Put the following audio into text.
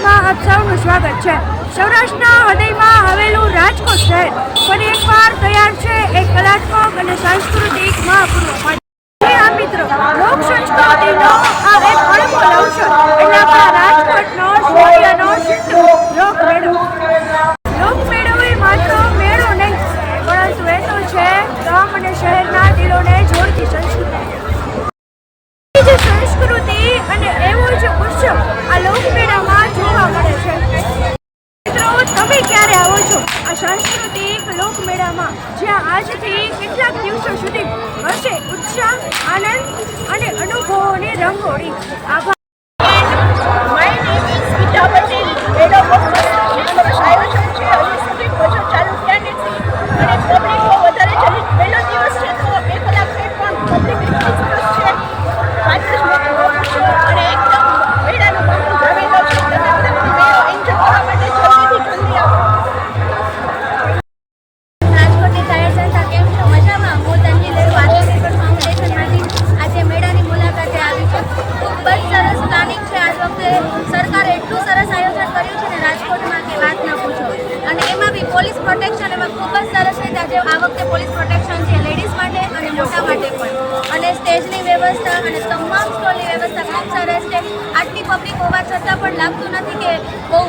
ન્યૂઝમાં આપ સ્વાગત છે. સૌરાષ્ટ્રના હૃદયમાં આવેલું રાજકોટ શહેર ફરી એકવાર તૈયાર છે એક કલાત્મક અને સાંસ્કૃતિક મહાપૂર્વ માટે મિત્રો, લોક સંસ્કૃતિનો આ એક અણમોલ અવસર સાંસ્કૃતિક લોકમેળામાં જ્યાં આજથી કેટલાક દિવસો સુધી હશે ઉત્સાહ આનંદ અને અનુભવોની રંગોળી. આભાર. પોલીસ પ્રોટેક્શન એમાં ખૂબ જ સરસ રીતે આજે આ વખતે પોલીસ પ્રોટેક્શન છે લેડીઝ માટે અને મોટા માટે પણ. અને સ્ટેજની વ્યવસ્થા અને તમામ સ્ટોલની વ્યવસ્થા ખૂબ સરસ છે. આટલી પબ્લિક હોવા છતાં પણ લાગતું નથી કે બહુ